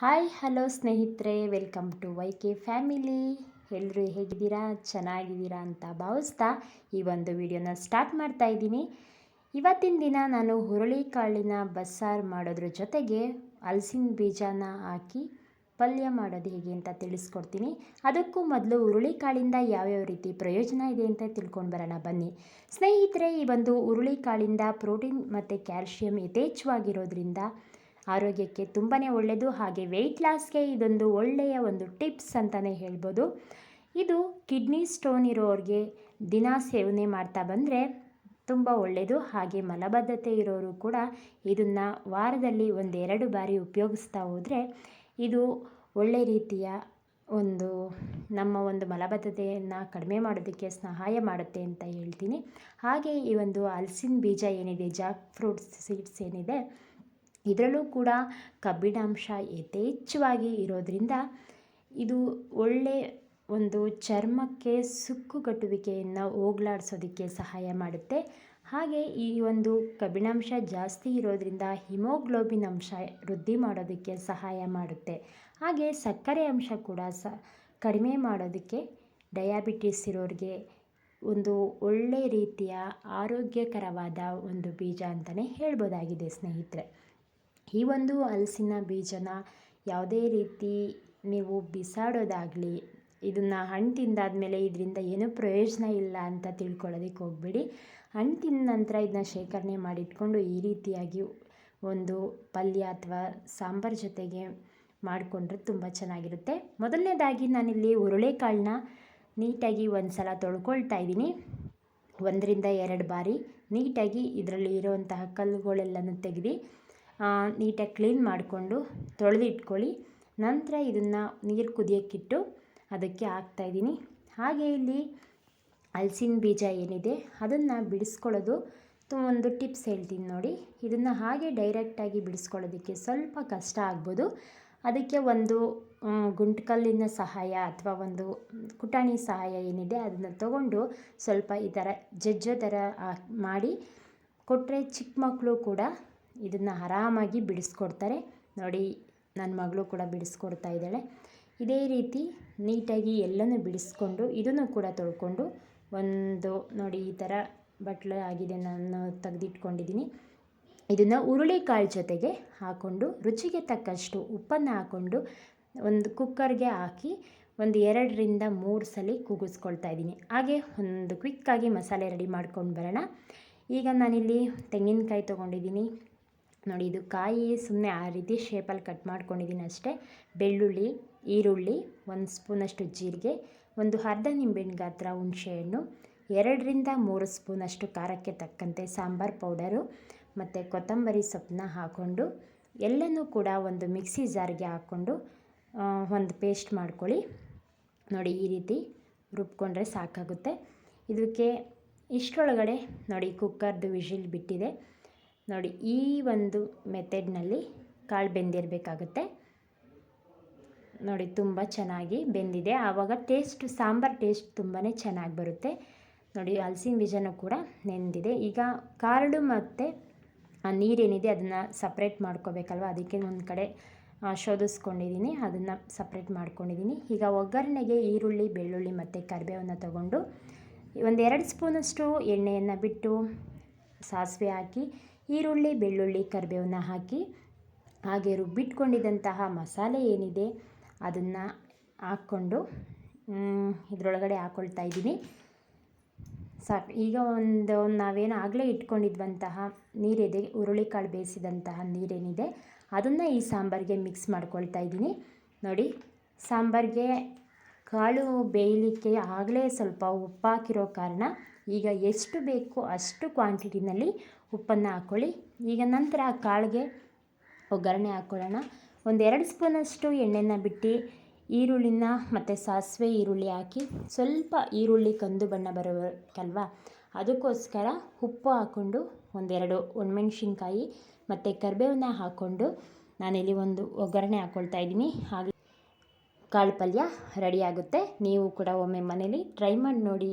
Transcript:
Hi, hello ಸ್ನೇಹಿತರೆ, welcome to Y K family. ಎಲ್ಲರೂ ಹೇಗಿದ್ದೀರಾ? ಚೆನ್ನಾಗಿದ್ದೀರಾ ಅಂತ ಭಾವಿಸ್ತಾ ಈ ಒಂದು ವಿಡಿಯೋನ ಸ್ಟಾರ್ಟ್ ಮಾಡ್ತಾ ಇದ್ದೀನಿ. ಇವತ್ತಿನ ದಿನ ನಾನು ಹುರುಳಿಕಾಳಿನ ಬಸ್ಸಾರು ಮಾಡೋದ್ರ ಜೊತೆಗೆ ಹಲಸಿನ ಬೀಜನ ಹಾಕಿ ಪಲ್ಯ ಮಾಡೋದು ಹೇಗೆ ಅಂತ ತಿಳಿಸ್ಕೊಡ್ತೀನಿ. ಅದಕ್ಕೂ ಮೊದಲು ಹುರುಳಿಕಾಳಿಂದ ಯಾವ್ಯಾವ ರೀತಿ ಪ್ರಯೋಜನ ಇದೆ ಅಂತ ತಿಳ್ಕೊಂಡು ಬರೋಣ ಬನ್ನಿ. ಸ್ನೇಹಿತರೆ, ಈ ಒಂದು ಹುರುಳಿಕಾಳಿಂದ ಪ್ರೋಟೀನ್ ಮತ್ತು ಕ್ಯಾಲ್ಶಿಯಂ ಯಥೇಚ್ಛವಾಗಿರೋದ್ರಿಂದ ಆರೋಗ್ಯಕ್ಕೆ ತುಂಬಾ ಒಳ್ಳೆಯದು ಹಾಗೆ ವೆಯ್ಟ್ ಲಾಸ್ಗೆ ಇದೊಂದು ಒಳ್ಳೆಯ ಒಂದು ಟಿಪ್ಸ್ ಅಂತಲೇ ಹೇಳ್ಬೋದು. ಇದು ಕಿಡ್ನಿ ಸ್ಟೋನ್ ಇರೋರಿಗೆ ದಿನ ಸೇವನೆ ಮಾಡ್ತಾ ಬಂದರೆ ತುಂಬ ಒಳ್ಳೆಯದು ಹಾಗೆ ಮಲಬದ್ಧತೆ ಇರೋರು ಕೂಡ ಇದನ್ನು ವಾರದಲ್ಲಿ ಒಂದೆರಡು ಬಾರಿ ಉಪಯೋಗಿಸ್ತಾ ಹೋದರೆ ಇದು ಒಳ್ಳೆ ರೀತಿಯ ಒಂದು ನಮ್ಮ ಒಂದು ಮಲಬದ್ಧತೆಯನ್ನು ಕಡಿಮೆ ಮಾಡೋದಕ್ಕೆ ಸಹಾಯ ಮಾಡುತ್ತೆ ಅಂತ ಹೇಳ್ತೀನಿ. ಹಾಗೆ ಈ ಒಂದು ಹಲಸಿನ ಬೀಜ ಏನಿದೆ ಜಾಕ್ ಫ್ರೂಟ್ಸ್ ಸೀಡ್ಸ್ ಏನಿದೆ ಇದರಲ್ಲೂ ಕೂಡ ಕಬ್ಬಿಣಾಂಶ ಯಥೇಚ್ಛವಾಗಿ ಇರೋದರಿಂದ ಇದು ಒಳ್ಳೆ ಒಂದು ಚರ್ಮಕ್ಕೆ ಸುಕ್ಕುಗಟ್ಟುವಿಕೆಯನ್ನು ಹೋಗ್ಲಾಡ್ಸೋದಕ್ಕೆ ಸಹಾಯ ಮಾಡುತ್ತೆ. ಹಾಗೆ ಈ ಒಂದು ಕಬ್ಬಿಣಾಂಶ ಜಾಸ್ತಿ ಇರೋದರಿಂದ ಹಿಮೋಗ್ಲೋಬಿನ್ ಅಂಶ ವೃದ್ಧಿ ಮಾಡೋದಕ್ಕೆ ಸಹಾಯ ಮಾಡುತ್ತೆ. ಹಾಗೆ ಸಕ್ಕರೆ ಅಂಶ ಕೂಡ ಸ ಕಡಿಮೆ ಮಾಡೋದಕ್ಕೆ ಡಯಾಬಿಟಿಸ್ ಇರೋರಿಗೆ ಒಂದು ಒಳ್ಳೆ ರೀತಿಯ ಆರೋಗ್ಯಕರವಾದ ಒಂದು ಬೀಜ ಅಂತಲೇ ಹೇಳ್ಬೋದಾಗಿದೆ ಸ್ನೇಹಿತರೆ. ಈ ಒಂದು ಹಲಸಿನ ಬೀಜನ ಯಾವುದೇ ರೀತಿ ನೀವು ಬಿಸಾಡೋದಾಗಲಿ, ಇದನ್ನು ಹಣ್ಣು ತಿಂದಾದಮೇಲೆ ಇದರಿಂದ ಏನೂ ಪ್ರಯೋಜನ ಇಲ್ಲ ಅಂತ ತಿಳ್ಕೊಳ್ಳೋದಕ್ಕೆ ಹೋಗಬೇಡಿ. ಹಣ್ಣು ತಿಂದ ನಂತರ ಇದನ್ನ ಶೇಖರಣೆ ಮಾಡಿಟ್ಕೊಂಡು ಈ ರೀತಿಯಾಗಿ ಒಂದು ಪಲ್ಯ ಅಥವಾ ಸಾಂಬಾರು ಜೊತೆಗೆ ಮಾಡಿಕೊಂಡ್ರೆ ತುಂಬ ಚೆನ್ನಾಗಿರುತ್ತೆ. ಮೊದಲನೇದಾಗಿ ನಾನಿಲ್ಲಿ ಹುರುಳೆಕಾಳನ್ನ ನೀಟಾಗಿ ಒಂದು ಸಲ ತೊಳ್ಕೊಳ್ತಾ ಇದ್ದೀನಿ. ಒಂದರಿಂದ ಎರಡು ಬಾರಿ ನೀಟಾಗಿ ಇದರಲ್ಲಿ ಇರುವಂತಹ ಕಲ್ಲುಗಳೆಲ್ಲನೂ ತೆಗೆದು ನೀಟಾಗಿ ಕ್ಲೀನ್ ಮಾಡಿಕೊಂಡು ತೊಳೆದಿಟ್ಕೊಳ್ಳಿ. ನಂತರ ಇದನ್ನು ನೀರು ಕುದಿಯೋಕ್ಕಿಟ್ಟು ಅದಕ್ಕೆ ಹಾಕ್ತಾಯಿದ್ದೀನಿ ಹಾಗೆ ಇಲ್ಲಿ ಹಲ್ಸಿನ ಬೀಜ ಏನಿದೆ, ಅದನ್ನು ಬಿಡಿಸ್ಕೊಳ್ಳೋದು ಒಂದು ಟಿಪ್ಸ್ ಹೇಳ್ತೀನಿ ನೋಡಿ. ಇದನ್ನು ಹಾಗೆ ಡೈರೆಕ್ಟಾಗಿ ಬಿಡಿಸ್ಕೊಳ್ಳೋದಕ್ಕೆ ಸ್ವಲ್ಪ ಕಷ್ಟ ಆಗ್ಬೋದು. ಅದಕ್ಕೆ ಒಂದು ಗುಂಟ್ಕಲ್ಲಿನ ಸಹಾಯ ಅಥವಾ ಒಂದು ಕುಟಾಣಿ ಸಹಾಯ ಏನಿದೆ ಅದನ್ನು ತಗೊಂಡು ಸ್ವಲ್ಪ ಈ ಥರ ಜಜ್ಜೋ ಥರ ಮಾಡಿ. ಕೊಟ್ಟರೆ ಚಿಕ್ಕ ಮಕ್ಕಳು ಕೂಡ ಇದನ್ನು ಆರಾಮಾಗಿ ಬಿಡಿಸ್ಕೊಡ್ತಾರೆ. ನೋಡಿ ನನ್ನ ಮಗಳು ಕೂಡ ಬಿಡಿಸ್ಕೊಡ್ತಾ ಇದ್ದಾಳೆ. ಇದೇ ರೀತಿ ನೀಟಾಗಿ ಎಲ್ಲನೂ ಬಿಡಿಸ್ಕೊಂಡು, ಇದನ್ನು ಕೂಡ ತೊಳ್ಕೊಂಡು ಒಂದು, ನೋಡಿ, ಈ ಥರ ಬಟ್ಲು ಆಗಿದೆ ನಾನು ತೆಗೆದಿಟ್ಕೊಂಡಿದ್ದೀನಿ. ಇದನ್ನು ಹುರುಳಿಕಾಳು ಜೊತೆಗೆ ಹಾಕ್ಕೊಂಡು ರುಚಿಗೆ ತಕ್ಕಷ್ಟು ಉಪ್ಪನ್ನು ಹಾಕ್ಕೊಂಡು ಒಂದು ಕುಕ್ಕರ್ಗೆ ಹಾಕಿ ಒಂದು ಎರಡರಿಂದ ಮೂರು ಸಲ ಕೂಗಿಸ್ಕೊಳ್ತಾ ಇದ್ದೀನಿ. ಹಾಗೆ ಒಂದು ಕ್ವಿಕ್ಕಾಗಿ ಮಸಾಲೆ ರೆಡಿ ಮಾಡ್ಕೊಂಡು ಬರೋಣ. ಈಗ ನಾನಿಲ್ಲಿ ತೆಂಗಿನಕಾಯಿ ತೊಗೊಂಡಿದ್ದೀನಿ. ನೋಡಿ, ಇದು ಕಾಯಿ ಸುಮ್ಮನೆ ಆ ರೀತಿ ಶೇಪಲ್ಲಿ ಕಟ್ ಮಾಡ್ಕೊಂಡಿದ್ದೀನಿ ಅಷ್ಟೇ. ಬೆಳ್ಳುಳ್ಳಿ, ಈರುಳ್ಳಿ, ಒಂದು ಸ್ಪೂನಷ್ಟು ಜೀರಿಗೆ, ಒಂದು ಅರ್ಧ ನಿಂಬೆಹಣ್ಣು ಗಾತ್ರ ಹುಣಸೆಹಣ್ಣು ಎರಡರಿಂದ ಮೂರು ಸ್ಪೂನಷ್ಟು ಖಾರಕ್ಕೆ ತಕ್ಕಂತೆ ಸಾಂಬಾರು ಪೌಡರು ಮತ್ತು ಕೊತ್ತಂಬರಿ ಸೊಪ್ಪನ್ನ ಹಾಕ್ಕೊಂಡು ಎಲ್ಲನೂ ಕೂಡ ಒಂದು ಮಿಕ್ಸಿ ಜಾರ್ಗೆ ಹಾಕ್ಕೊಂಡು ಒಂದು ಪೇಸ್ಟ್ ಮಾಡ್ಕೊಳ್ಳಿ. ನೋಡಿ, ಈ ರೀತಿ ರುಬ್ಕೊಂಡ್ರೆ ಸಾಕಾಗುತ್ತೆ. ಇದಕ್ಕೆ ಇಷ್ಟರೊಳಗಡೆ ನೋಡಿ ಕುಕ್ಕರ್ದು ವಿಷಿಲ್ ಬಿಟ್ಟಿದೆ. ನೋಡಿ, ಈ ಒಂದು ಮೆಥಡ್ನಲ್ಲಿ ಕಾಳು ಬೆಂದಿರಬೇಕಾಗುತ್ತೆ. ನೋಡಿ, ತುಂಬ ಚೆನ್ನಾಗಿ ಬೆಂದಿದೆ. ಆವಾಗ ಟೇಸ್ಟ್, ಸಾಂಬಾರು ಟೇಸ್ಟ್ ತುಂಬಾ ಚೆನ್ನಾಗಿ ಬರುತ್ತೆ. ನೋಡಿ, ಹಲಸಿನ ಬೀಜನೂ ಕೂಡ ನೆಂದಿದೆ. ಈಗ ಕಾರ್ಡು ಮತ್ತು, ಆ, ನೀರೇನಿದೆ, ಅದನ್ನು ಸಪ್ರೇಟ್ ಮಾಡ್ಕೋಬೇಕಲ್ವ? ಅದಕ್ಕೆ ಒಂದು ಕಡೆ ಶೋಧಿಸ್ಕೊಂಡಿದ್ದೀನಿ ಅದನ್ನು ಸಪ್ರೇಟ್ ಮಾಡ್ಕೊಂಡಿದ್ದೀನಿ ಈಗ ಒಗ್ಗರಣೆಗೆ ಈರುಳ್ಳಿ, ಬೆಳ್ಳುಳ್ಳಿ ಮತ್ತು ಕರಿಬೇವನ್ನು ತಗೊಂಡು, ಒಂದೆರಡು ಸ್ಪೂನಷ್ಟು ಎಣ್ಣೆಯನ್ನು ಬಿಟ್ಟು ಸಾಸಿವೆ ಹಾಕಿ ಈರುಳ್ಳಿ, ಬೆಳ್ಳುಳ್ಳಿ ಕರಿಬೇವನ್ನ ಹಾಕಿ ಹಾಗೆ ರುಬ್ಬಿಟ್ಕೊಂಡಿದ್ದಂತಹ ಮಸಾಲೆ ಏನಿದೆ ಅದನ್ನು ಹಾಕ್ಕೊಂಡು ಇದರೊಳಗಡೆ ಹಾಕ್ಕೊಳ್ತಾ ಇದ್ದೀನಿ. ಸಾಕು. ಈಗ ಒಂದು ನಾವೇನು ಆಗಲೇ ಇಟ್ಕೊಂಡಿದ್ವಂತಹ ನೀರಿದೆ, ಹುರುಳಿಕಾಳು ಬೇಯಿಸಿದಂತಹ ನೀರೇನಿದೆ, ಅದನ್ನು ಈ ಸಾಂಬಾರಿಗೆ ಮಿಕ್ಸ್ ಮಾಡ್ಕೊಳ್ತಾ ಇದ್ದೀನಿ. ನೋಡಿ, ಸಾಂಬಾರಿಗೆ ಕಾಳು ಬೇಯಲಿಕ್ಕೆ ಆಗಲೇ ಸ್ವಲ್ಪ ಉಪ್ಪಾಕಿರೋ ಕಾರಣ ಈಗ ಎಷ್ಟು ಬೇಕು ಅಷ್ಟು ಕ್ವಾಂಟಿಟಿನಲ್ಲಿ ಉಪ್ಪನ್ನು ಹಾಕ್ಕೊಳ್ಳಿ. ಈಗ ನಂತರ ಆ ಕಾಳಿಗೆ ಒಗ್ಗರಣೆ ಹಾಕ್ಕೊಳ್ಳೋಣ. ಒಂದೆರಡು ಸ್ಪೂನಷ್ಟು ಎಣ್ಣೆನ ಬಿಟ್ಟು ಈರುಳ್ಳಿನ ಮತ್ತು ಸಾಸಿವೆ ಈರುಳ್ಳಿ ಹಾಕಿ ಸ್ವಲ್ಪ ಈರುಳ್ಳಿ ಕಂದು ಬಣ್ಣ ಬರಬೇಕಲ್ವಾ? ಅದಕ್ಕೋಸ್ಕರ ಉಪ್ಪು ಹಾಕ್ಕೊಂಡು ಒಂದೆರಡು ಒಣಮೆಣ್ಸಿನ್ಕಾಯಿ ಮತ್ತು ಕರಿಬೇವನ್ನ ಹಾಕ್ಕೊಂಡು ನಾನಿಲ್ಲಿ ಒಂದು ಒಗ್ಗರಣೆ ಹಾಕ್ಕೊಳ್ತಾ ಇದ್ದೀನಿ. ಹಾಗೆ ಕಾಳು ಪಲ್ಯ ರೆಡಿಯಾಗುತ್ತೆ ನೀವು ಕೂಡ ಒಮ್ಮೆ ಮನೇಲಿ ಟ್ರೈ ಮಾಡಿ ನೋಡಿ.